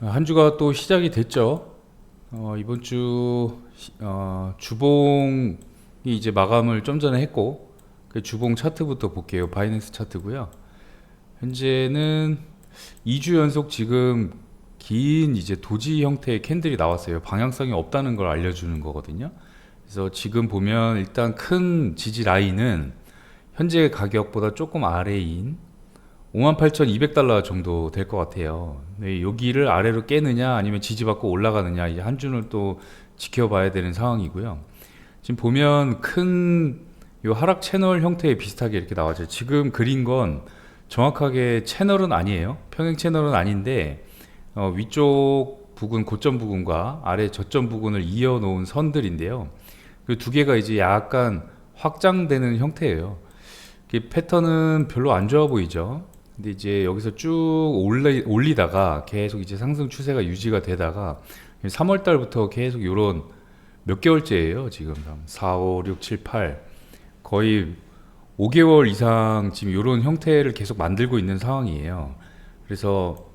한 주가 또 시작이 됐죠. 어, 이번 주 시- 어, 주봉이 이제 마감을 좀 전에 했고 그 주봉 차트부터 볼게요. 바이낸스 차트고요. 현재는 2주 연속 지금 긴 이제 도지 형태의 캔들이 나왔어요. 방향성이 없다는 걸 알려주는 거거든요. 그래서 지금 보면 일단 큰 지지 라인은 현재 가격보다 조금 아래인 58,200달러 정도 될 것 같아요. 네, 여기를 아래로 깨느냐 아니면 지지받고 올라가느냐 이제 한 주는 또 지켜봐야 되는 상황이고요. 지금 보면 큰 요 하락 채널 형태에 비슷하게 이렇게 나와죠. 지금 그린 건 정확하게 채널은 아니에요. 평행 채널은 아닌데 어, 위쪽 부분 고점 부분과 아래 저점 부분을 이어 놓은 선들인데요. 그 두 개가 이제 약간 확장되는 형태예요. 이 패턴은 별로 안 좋아 보이죠. 근데 이제 여기서 쭉 올리, 올리다가 계속 이제 상승 추세가 유지가 되다가 3월 달부터 계속 요런 몇 개월째예요. 지금 4, 5, 6, 7, 8 거의 5개월 이상 지금 요런 형태를 계속 만들고 있는 상황이에요. 그래서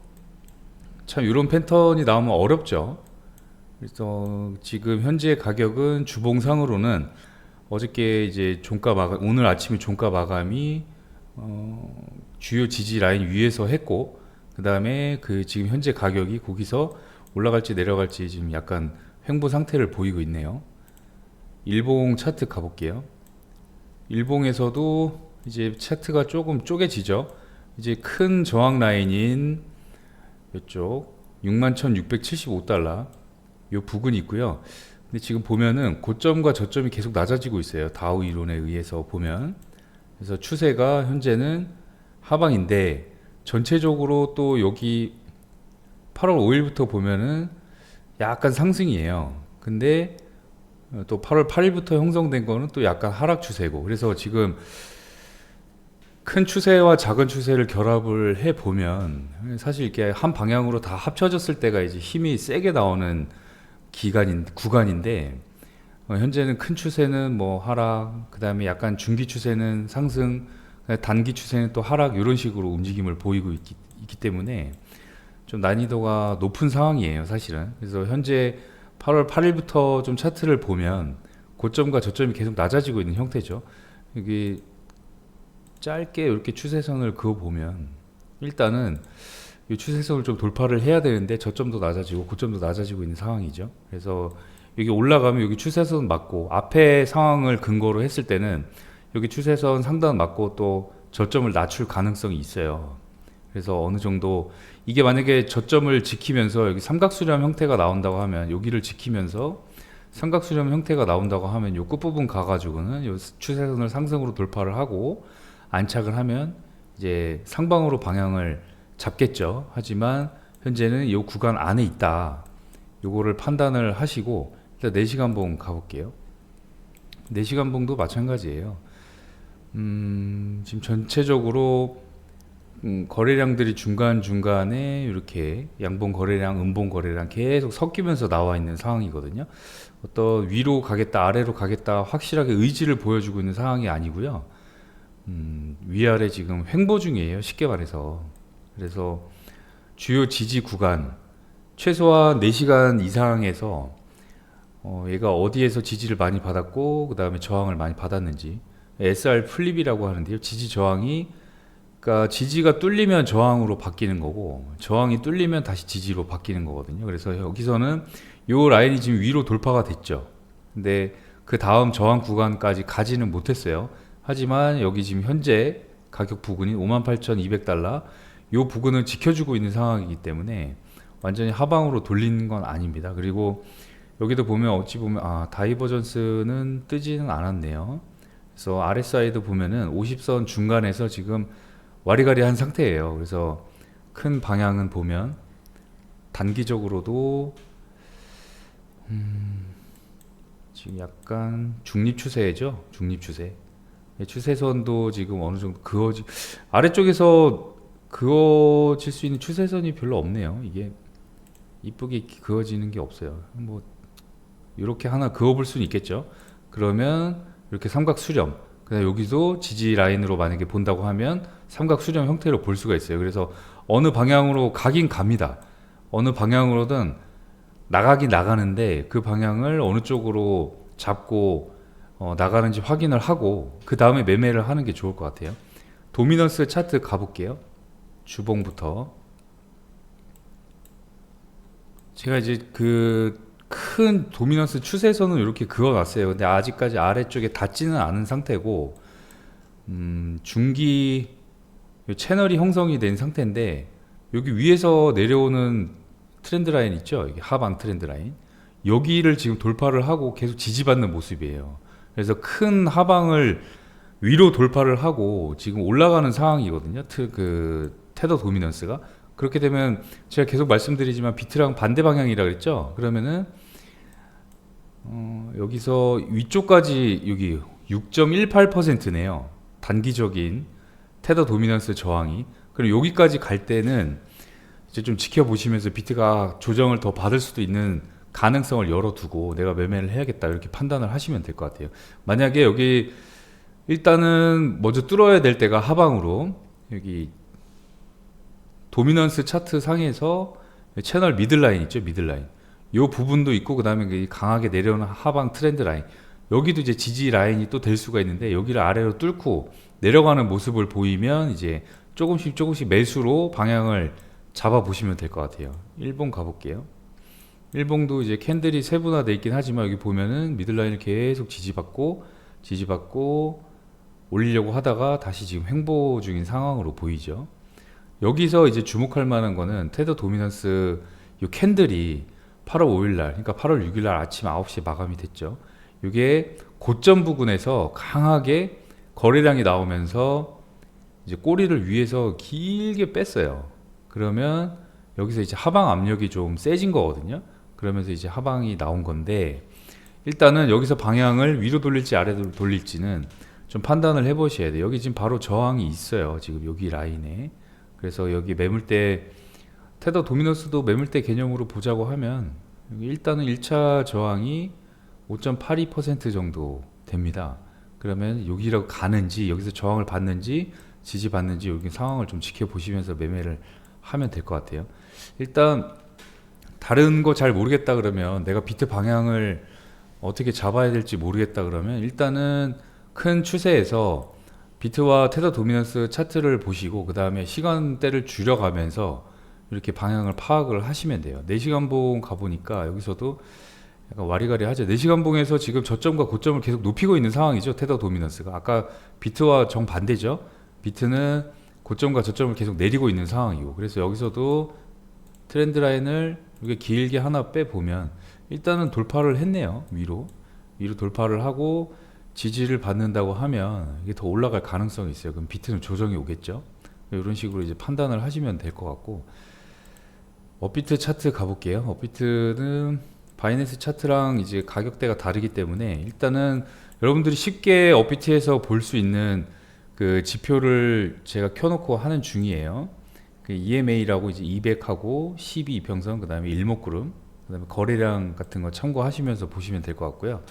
참 이런 패턴이 나오면 어렵죠. 그래서 지금 현재 가격은 주봉상으로는 어저께 이제 종가 마감 오늘 아침에 종가 마감이 어, 주요 지지 라인 위에서 했고 그 다음에 그 지금 현재 가격이 거기서 올라갈지 내려갈지 지금 약간 횡보 상태를 보이고 있네요. 일봉 차트 가볼게요. 일봉에서도 이제 차트가 조금 쪼개지죠. 이제 큰 저항 라인인 이쪽 61,675달러 요 부근이 있고요. 근데 지금 보면은 고점과 저점이 계속 낮아지고 있어요. 다우 이론에 의해서 보면. 그래서 추세가 현재는 하방인데 전체적으로 또 여기 8월 5일부터 보면은 약간 상승이에요. 근데 어, 또 8월 8일부터 형성된 거는 또 약간 하락 추세고. 그래서 지금 큰 추세와 작은 추세를 결합을 해 보면 사실 이렇게 한 방향으로 다 합쳐졌을 때가 이제 힘이 세게 나오는 기간인 구간인데 어, 현재는 큰 추세는 뭐 하락, 그 다음에 약간 중기 추세는 상승, 그다음에 단기 추세는 또 하락 이런 식으로 움직임을 보이고 있기, 있기 때문에 좀 난이도가 높은 상황이에요, 사실은. 그래서 현재 8월 8일부터 좀 차트를 보면 고점과 저점이 계속 낮아지고 있는 형태죠. 여기 짧게 이렇게 추세선을 그어 보면 일단은 이 추세선을 좀 돌파를 해야 되는데 저점도 낮아지고 고점도 낮아지고 있는 상황이죠. 그래서 여기 올라가면 여기 추세선 맞고 앞에 상황을 근거로 했을 때는 여기 추세선 상단 맞고 또 저점을 낮출 가능성이 있어요. 그래서 어느 정도 이게 만약에 저점을 지키면서 여기 삼각수렴 형태가 나온다고 하면 여기를 지키면서 삼각수렴 형태가 나온다고 하면 요 끝부분 가가지고는 요 추세선을 상승으로 돌파를 하고 안착을 하면 이제 상방으로 방향을 잡겠죠. 하지만 현재는 이 구간 안에 있다. 요거를 판단을 하시고 일단 4시간 봉 가볼게요. 4시간 봉도 마찬가지예요. 음, 지금 전체적으로 음, 거래량들이 중간중간에 이렇게 양봉 거래량, 음봉 거래량 계속 섞이면서 나와 있는 상황이거든요. 어떤 위로 가겠다, 아래로 가겠다 확실하게 의지를 보여주고 있는 상황이 아니고요. 음, 위아래 지금 횡보 중이에요. 쉽게 말해서. 그래서 주요 지지 구간 최소한 4시간 이상에서 어, 얘가 어디에서 지지를 많이 받았고 그 다음에 저항을 많이 받았는지 SR 플립이라고 하는데요. 지지 저항이 그러니까 지지가 뚫리면 저항으로 바뀌는 거고 저항이 뚫리면 다시 지지로 바뀌는 거거든요. 그래서 여기서는 요 라인이 지금 위로 돌파가 됐죠. 근데 그 다음 저항 구간까지 가지는 못했어요. 하지만 여기 지금 현재 가격 부근이 58,200달러 요 부근을 지켜주고 있는 상황이기 때문에 완전히 하방으로 돌리는 건 아닙니다. 그리고 여기도 보면 어찌 보면 아 다이버전스는 뜨지는 않았네요. 그래서 RSI도 보면은 50선 중간에서 지금 와리가리한 상태예요. 그래서 큰 방향은 보면 단기적으로도 음, 지금 약간 중립 추세죠. 중립 추세. 예, 추세선도 지금 어느 정도 그어지 아래쪽에서 그어질 수 있는 추세선이 별로 없네요. 이게 이쁘게 그어지는 게 없어요. 뭐 이렇게 하나 그어볼 수는 있겠죠. 그러면 이렇게 삼각 수렴. 그다음 여기도 지지 라인으로 만약에 본다고 하면 삼각 수렴 형태로 볼 수가 있어요. 그래서 어느 방향으로 가긴 갑니다. 어느 방향으로든 나가긴 나가는데 그 방향을 어느 쪽으로 잡고 어, 나가는지 확인을 하고 그 다음에 매매를 하는 게 좋을 것 같아요. 도미넌스 차트 가볼게요. 주봉부터 제가 이제 그 큰 도미넌스 추세선은 이렇게 그어놨어요. 근데 아직까지 아래쪽에 닿지는 않은 상태고 음, 중기 요 채널이 형성이 된 상태인데 여기 위에서 내려오는 트렌드 라인 있죠? 이게 하방 트렌드 라인. 여기를 지금 돌파를 하고 계속 지지받는 모습이에요. 그래서 큰 하방을 위로 돌파를 하고 지금 올라가는 상황이거든요. 트, 그 테더 도미넌스가 그렇게 되면 제가 계속 말씀드리지만 비트랑 반대 방향이라 그랬죠. 그러면은 어, 여기서 위쪽까지 여기 6.18%네요. 단기적인 테더 도미넌스 저항이. 그럼 여기까지 갈 때는 이제 좀 지켜보시면서 비트가 조정을 더 받을 수도 있는 가능성을 열어두고 내가 매매를 해야겠다 이렇게 판단을 하시면 될 것 같아요. 만약에 여기 일단은 먼저 뚫어야 될 때가 하방으로 여기 도미넌스 차트 상에서 채널 미들라인 있죠 미들라인 요 부분도 있고 그 다음에 강하게 내려오는 하방 트렌드 라인 여기도 이제 지지 라인이 또 될 수가 있는데 여기를 아래로 뚫고 내려가는 모습을 보이면 이제 조금씩 조금씩 매수로 방향을 잡아 보시면 될 것 같아요. 일본 가볼게요. 일본도 이제 캔들이 세분화돼 있긴 하지만 여기 보면은 미들라인을 계속 지지받고 지지받고 올리려고 하다가 다시 지금 횡보 중인 상황으로 보이죠. 여기서 이제 주목할 만한 거는 테더 도미넌스 요 캔들이 8월 5일 날, 그러니까 8월 6일 날 아침 9시에 마감이 됐죠. 이게 고점 부근에서 강하게 거래량이 나오면서 이제 꼬리를 위에서 길게 뺐어요. 그러면 여기서 이제 하방 압력이 좀 세진 거거든요. 그러면서 이제 하방이 나온 건데 일단은 여기서 방향을 위로 돌릴지 아래로 돌릴지는 좀 판단을 해보셔야 돼요. 여기 지금 바로 저항이 있어요. 지금 여기 라인에. 그래서 여기 매물대 테더 도미너스도 매물대 개념으로 보자고 하면 일단은 1차 저항이 5.82% 정도 됩니다. 그러면 여기로 가는지 여기서 저항을 받는지 지지받는지 여기 상황을 좀 지켜보시면서 매매를 하면 될 것 같아요. 일단 다른 거 잘 모르겠다 그러면 내가 비트 방향을 어떻게 잡아야 될지 모르겠다 그러면 일단은 큰 추세에서 비트와 테더 도미넌스 차트를 보시고 그 다음에 시간대를 줄여가면서 이렇게 방향을 파악을 하시면 돼요. 4시간 봉 가보니까 여기서도 약간 와리가리 하죠. 4시간 봉에서 지금 저점과 고점을 계속 높이고 있는 상황이죠. 테더 도미넌스가. 아까 비트와 정반대죠. 비트는 고점과 저점을 계속 내리고 있는 상황이고. 그래서 여기서도 트렌드 라인을 이렇게 길게 하나 빼보면 일단은 돌파를 했네요. 위로. 위로 돌파를 하고 지지를 받는다고 하면 이게 더 올라갈 가능성이 있어요. 그럼 비트는 조정이 오겠죠. 이런 식으로 이제 판단을 하시면 될 것 같고 업비트 차트 가볼게요. 업비트는 바이낸스 차트랑 이제 가격대가 다르기 때문에 일단은 여러분들이 쉽게 업비트에서 볼 수 있는 그 지표를 제가 켜놓고 하는 중이에요. 그 EMA라고 이제 200하고 12 이평선 그 다음에 일목구름 그 다음에 거래량 같은 거 참고하시면서 보시면 될 것 같고요.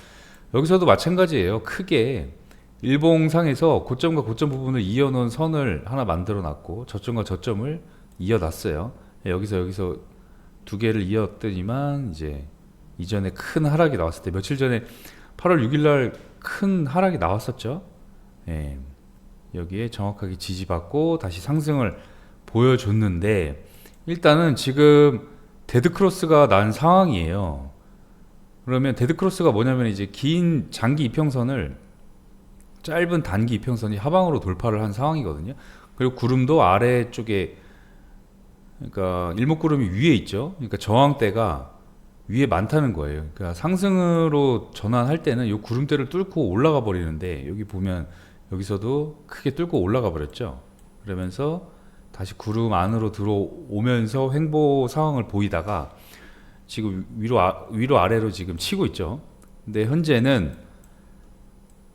여기서도 마찬가지예요. 크게 일봉상에서 고점과 고점 부분을 이어놓은 선을 하나 만들어 놨고 저점과 저점을 이어놨어요. 여기서 여기서 두 개를 이었더니만 이제 이전에 큰 하락이 나왔을 때 며칠 전에 8월 6일 날 큰 하락이 나왔었죠. 예. 여기에 정확하게 지지받고 다시 상승을 보여줬는데 일단은 지금 데드 크로스가 난 상황이에요. 그러면 데드 크로스가 뭐냐면 이제 긴 장기 이평선을 짧은 단기 이평선이 하방으로 돌파를 한 상황이거든요. 그리고 구름도 아래쪽에 그러니까 일목구름이 위에 있죠. 그러니까 저항대가 위에 많다는 거예요. 그러니까 상승으로 전환할 때는 이 구름대를 뚫고 올라가 버리는데 여기 보면 여기서도 크게 뚫고 올라가 버렸죠. 그러면서 다시 구름 안으로 들어오면서 횡보 상황을 보이다가 지금 위로 아, 위로 아래로 지금 치고 있죠. 근데 현재는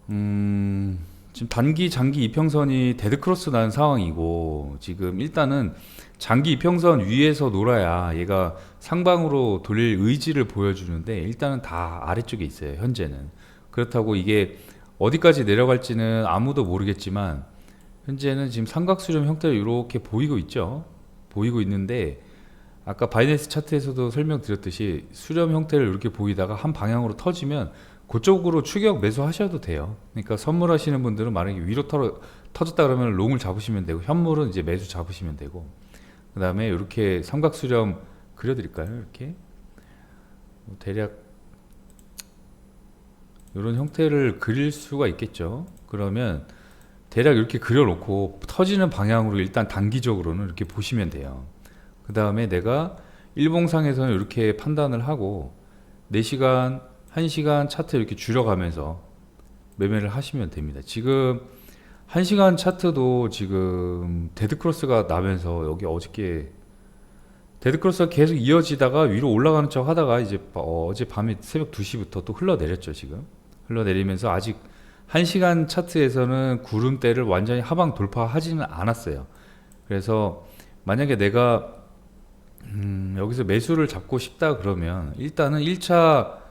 음, 지금 단기 장기 이평선이 데드 크로스 난 상황이고 지금 일단은 장기 이평선 위에서 놀아야 얘가 상방으로 돌릴 의지를 보여주는데 일단은 다 아래쪽에 있어요. 현재는 그렇다고 이게 어디까지 내려갈지는 아무도 모르겠지만 현재는 지금 삼각수렴 형태로 이렇게 보이고 있죠. 보이고 있는데 아까 바이낸스 차트에서도 설명드렸듯이 수렴 형태를 이렇게 보이다가 한 방향으로 터지면 그쪽으로 추격 매수하셔도 돼요. 그러니까 선물하시는 분들은 만약에 위로 터, 터졌다 그러면 롱을 잡으시면 되고 현물은 이제 매수 잡으시면 되고 그 다음에 이렇게 삼각 수렴 그려드릴까요? 이렇게 뭐 대략 이런 형태를 그릴 수가 있겠죠. 그러면 대략 이렇게 그려놓고 터지는 방향으로 일단 단기적으로는 이렇게 보시면 돼요. 그 다음에 내가 일봉상에서는 이렇게 판단을 하고 4시간, 1시간 차트 이렇게 줄여가면서 매매를 하시면 됩니다. 지금 1시간 차트도 지금 데드크로스가 나면서 여기 어저께 데드크로스가 계속 이어지다가 위로 올라가는 척 하다가 이제 어, 어제 밤에 새벽 2시부터 또 흘러내렸죠 지금 흘러내리면서 아직 1시간 차트에서는 구름대를 완전히 하방 돌파하지는 않았어요 그래서 만약에 내가 음, 여기서 매수를 잡고 싶다 그러면 일단은 1차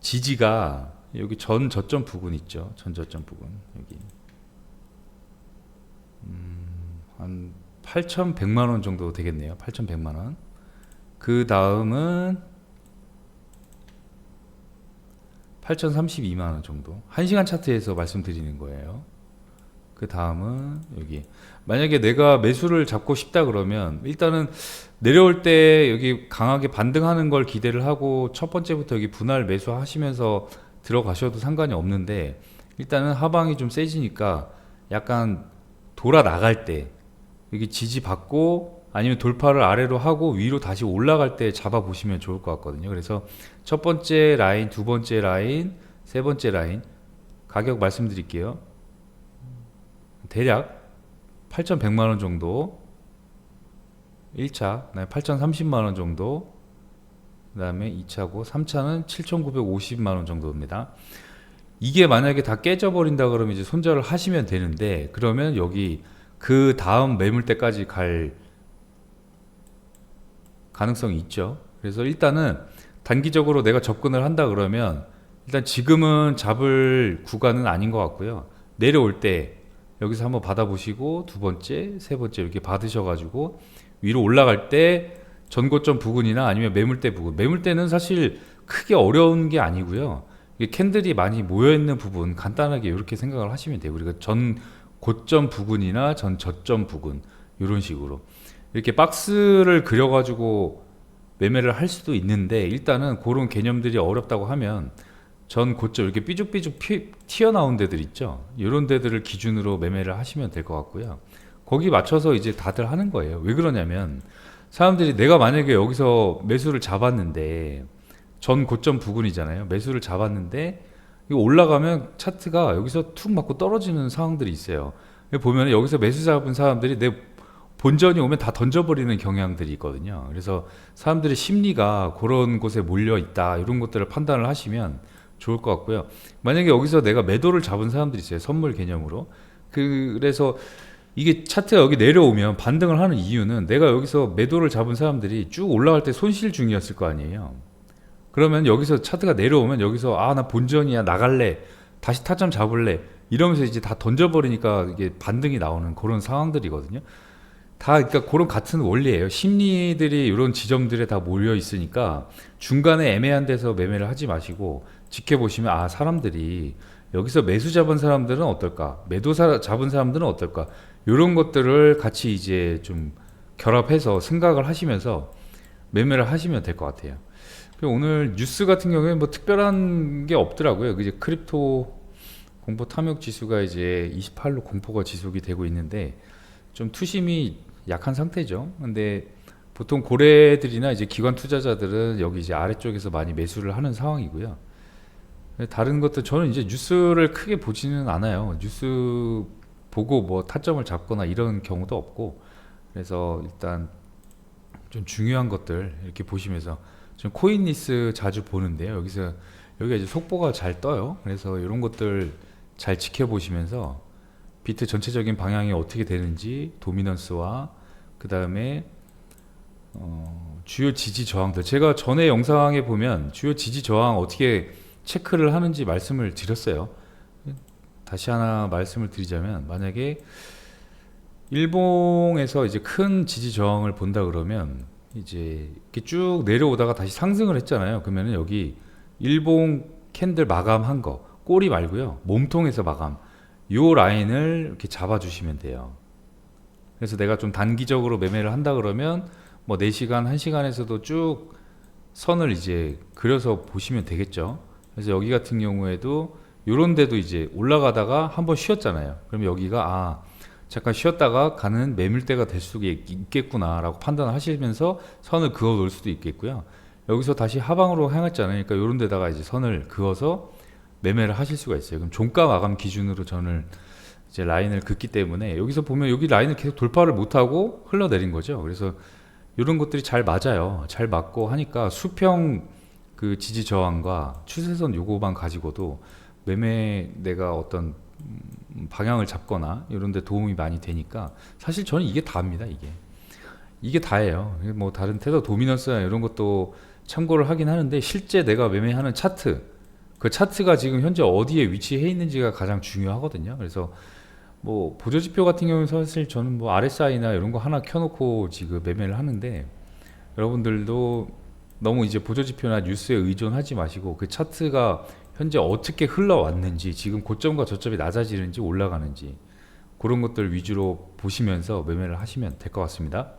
지지가 여기 전 저점 부근 있죠 전 저점 부근 여기 음, 한 8,100만 원 정도 되겠네요. 8,100만 원. 그 다음은 8,032만 원 정도. 1시간 차트에서 말씀드리는 거예요. 그 다음은 여기 만약에 내가 매수를 잡고 싶다 그러면 일단은 내려올 때 여기 강하게 반등하는 걸 기대를 하고 첫 번째부터 여기 분할 매수 하시면서 들어가셔도 상관이 없는데 일단은 하방이 좀 세지니까 약간 돌아 나갈 때 여기 지지 받고 아니면 돌파를 아래로 하고 위로 다시 올라갈 때 잡아 보시면 좋을 것 같거든요. 그래서 첫 번째 라인, 두 번째 라인, 세 번째 라인 가격 말씀드릴게요. 대략 8,100만 원 정도 1차, 그다음에 8,030만 원 정도 그 다음에 2차고 3차는 7,950만 원 정도입니다. 이게 만약에 다 깨져 버린다 그러면 이제 손절을 하시면 되는데 그러면 여기 그 다음 매물대까지 갈 가능성이 있죠. 그래서 일단은 단기적으로 내가 접근을 한다 그러면 일단 지금은 잡을 구간은 아닌 것 같고요. 내려올 때 여기서 한번 받아보시고 두 번째, 세 번째 이렇게 받으셔가지고 위로 올라갈 때 전고점 부근이나 아니면 매물대 부근. 매물대는 사실 크게 어려운 게 아니고요. 이게 캔들이 많이 모여 있는 부분 간단하게 이렇게 생각을 하시면 돼요. 우리가 전 고점 부근이나 전 저점 부근 이런 식으로 이렇게 박스를 그려가지고 매매를 할 수도 있는데 일단은 그런 개념들이 어렵다고 하면 전 고점 이렇게 삐죽삐죽 피, 튀어나온 데들 있죠. 이런 데들을 기준으로 매매를 하시면 될 것 같고요. 거기 맞춰서 이제 다들 하는 거예요. 왜 그러냐면 사람들이 내가 만약에 여기서 매수를 잡았는데 전 고점 부근이잖아요. 매수를 잡았는데 이거 올라가면 차트가 여기서 툭 맞고 떨어지는 상황들이 있어요. 보면 여기서 매수 잡은 사람들이 내 본전이 오면 다 던져버리는 경향들이 있거든요. 그래서 사람들의 심리가 그런 곳에 몰려 있다 이런 것들을 판단을 하시면 좋을 것 같고요. 만약에 여기서 내가 매도를 잡은 사람들이 있어요. 선물 개념으로. 그래서 이게 차트가 여기 내려오면 반등을 하는 이유는 내가 여기서 매도를 잡은 사람들이 쭉 올라갈 때 손실 중이었을 거 아니에요. 그러면 여기서 차트가 내려오면 여기서 아 나 본전이야 나갈래 다시 타점 잡을래 이러면서 이제 다 던져버리니까 이게 반등이 나오는 그런 상황들이거든요. 다 그러니까 그런 같은 원리예요. 심리들이 이런 지점들에 다 몰려 있으니까 중간에 애매한 데서 매매를 하지 마시고 지켜보시면 아 사람들이 여기서 매수 잡은 사람들은 어떨까 매도 사, 잡은 사람들은 어떨까 이런 것들을 같이 이제 좀 결합해서 생각을 하시면서 매매를 하시면 될 것 같아요. 오늘 뉴스 같은 경우에 뭐 특별한 게 없더라고요. 이제 크립토 공포 탐욕 지수가 이제 28로 공포가 지속이 되고 있는데 좀 투심이 약한 상태죠. 근데 보통 고래들이나 이제 기관 투자자들은 여기 이제 아래쪽에서 많이 매수를 하는 상황이고요. 다른 것들 저는 이제 뉴스를 크게 보지는 않아요. 뉴스 보고 뭐 타점을 잡거나 이런 경우도 없고 그래서 일단 좀 중요한 것들 이렇게 보시면서 저 코인리스 자주 보는데요. 여기서 여기가 이제 속보가 잘 떠요. 그래서 이런 것들 잘 지켜보시면서 비트 전체적인 방향이 어떻게 되는지 도미넌스와 그 다음에 어, 주요 지지 저항들 제가 전에 영상에 보면 주요 지지 저항 어떻게 체크를 하는지 말씀을 드렸어요. 다시 하나 말씀을 드리자면 만약에 일봉에서 이제 큰 지지 저항을 본다 그러면 이제 이렇게 쭉 내려오다가 다시 상승을 했잖아요. 그러면은 여기 일봉 캔들 마감한 거 꼬리 말고요. 몸통에서 마감 요 라인을 이렇게 잡아 주시면 돼요. 그래서 내가 좀 단기적으로 매매를 한다 그러면 뭐 4시간, 1시간에서도 쭉 선을 이제 그려서 보시면 되겠죠. 그래서 여기 같은 경우에도 요런 데도 이제 올라가다가 한번 쉬었잖아요. 그럼 여기가 아 잠깐 쉬었다가 가는 매물대가 될 수도 있- 있겠구나라고 판단을 하시면서 선을 그어 놓을 수도 있겠고요. 여기서 다시 하방으로 향했잖아요. 그러니까 요런 데다가 이제 선을 그어서 매매를 하실 수가 있어요. 그럼 종가 마감 기준으로 저는 이제 라인을 긋기 때문에 여기서 보면 여기 라인을 계속 돌파를 못하고 흘러내린 거죠. 그래서 이런 것들이 잘 맞아요. 잘 맞고 하니까 수평 그 지지 저항과 추세선 요거만 가지고도 매매 내가 어떤 음, 방향을 잡거나 이런 데 도움이 많이 되니까 사실 저는 이게 다입니다. 이게 이게 다예요. 뭐 다른 테더 도미넌스나 이런 것도 참고를 하긴 하는데 실제 내가 매매하는 차트 그 차트가 지금 현재 어디에 위치해 있는지가 가장 중요하거든요. 그래서 뭐 보조 지표 같은 경우는 사실 저는 뭐 RSI나 이런 거 하나 켜놓고 지금 매매를 하는데 여러분들도 너무 이제 보조 지표나 뉴스에 의존하지 마시고 그 차트가 현재 어떻게 흘러왔는지 지금 고점과 저점이 낮아지는지 올라가는지 그런 것들 위주로 보시면서 매매를 하시면 될 것 같습니다.